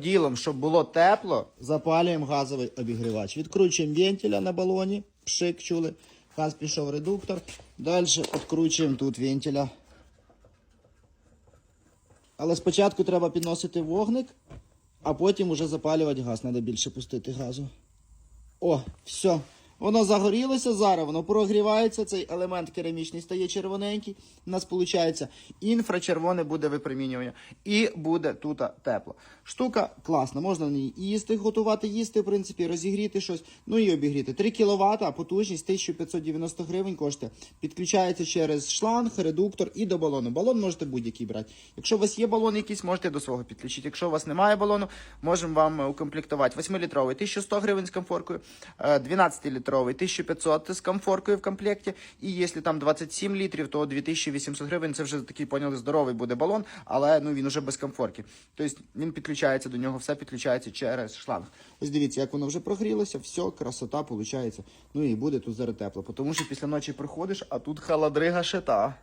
Ділом, щоб було тепло, запалюємо газовий обігрівач. Відкручуємо вентиля на балоні, пшик чули, газ пішов редуктор. Далі відкручуємо тут вентиля. Але спочатку треба підносити вогник, а потім уже запалювати газ. Треба більше пустити газу. О, все. Воно загорілося зараз, воно прогрівається, цей елемент керамічний стає червоненький. У нас виходить інфрачервоне буде випромінювання. І буде тут тепло. Штука класна, можна в ній їсти, готувати, їсти, в принципі, розігріти щось, ну і обігріти. 3 кВт, а потужність 1590 гривень коштує. Підключається через шланг, редуктор і до балону. Балон можете будь-який брати. Якщо у вас є балон якийсь, можете до свого підключити. Якщо у вас немає балону, можемо вам е, укомплектувати 8-літровий 1100 гривень з комфоркою, 12-літровий 1500 з комфоркою в комплекті. І якщо там 27 літрів, то 2800 гривень. Це вже такий поняли здоровий буде балон, але ну він уже без комфорки. Тобто він підключається до нього, все підключається через шланг. Ось дивіться, як воно вже прогрілося, все, красота виходить. Ну і буде тут зараз тепло. Тому що після ночі приходиш, а тут халадрига шита.